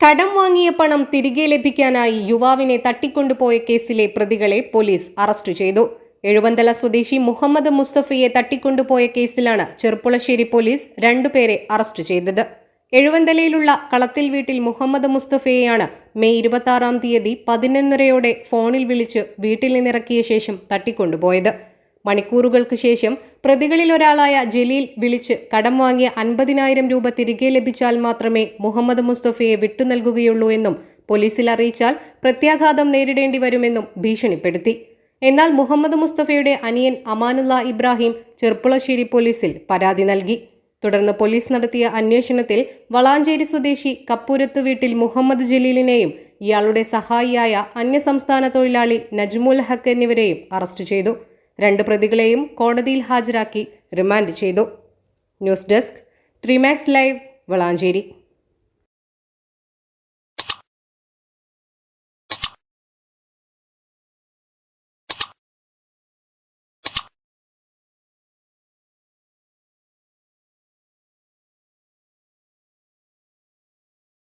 കടം വാങ്ങിയ പണം തിരികെ ലഭിക്കാനായി യുവാവിനെ തട്ടിക്കൊണ്ടുപോയ കേസിലെ പ്രതികളെ പോലീസ് അറസ്റ്റ് ചെയ്തു. എഴുവന്തല സ്വദേശി മുഹമ്മദ് മുസ്തഫയെ തട്ടിക്കൊണ്ടുപോയ കേസിലാണ് ചെർപ്പുളശ്ശേരി പോലീസ് രണ്ടുപേരെ അറസ്റ്റ് ചെയ്തത്. എഴുവന്തലയിലുള്ള കളത്തിൽ വീട്ടിൽ മുഹമ്മദ് മുസ്തഫയെയാണ് മെയ് ഇരുപത്തി ആറാം തീയതി പതിനൊന്നരയോടെ ഫോണിൽ വിളിച്ച് വീട്ടിൽ നിന്നിറക്കിയ ശേഷം തട്ടിക്കൊണ്ടുപോയത്. മണിക്കൂറുകൾക്ക് ശേഷം പ്രതികളിൽ ഒരാളായ ജലീൽ വിളിച്ച് കടം വാങ്ങിയ അൻപതിനായിരം രൂപ തിരികെ ലഭിച്ചാൽ മാത്രമേ മുഹമ്മദ് മുസ്തഫയെ വിട്ടു നൽകുകയുള്ളൂ എന്നും പോലീസിൽ അറിയിച്ചാൽ പ്രത്യാഘാതം നേരിടേണ്ടി വരുമെന്നും ഭീഷണിപ്പെടുത്തി. എന്നാൽ മുഹമ്മദ് മുസ്തഫയുടെ അനിയൻ അമാനുള്ള ഇബ്രാഹിം ചെർപ്പുളശ്ശേരി പോലീസിൽ പരാതി നൽകി. തുടർന്ന് പോലീസ് നടത്തിയ അന്വേഷണത്തിൽ വളാഞ്ചേരി സ്വദേശി കപ്പൂരത്ത് വീട്ടിൽ മുഹമ്മദ് ജലീലിനെയും ഇയാളുടെ സഹായിയായ അന്യസംസ്ഥാന തൊഴിലാളി നജ്മുൽ ഹക്ക് എന്നിവരെയും അറസ്റ്റ് ചെയ്തു. രണ്ട് പ്രതികളെയും കോടതിയിൽ ഹാജരാക്കി റിമാൻഡ് ചെയ്തു. News desk Trimax live Valanchery.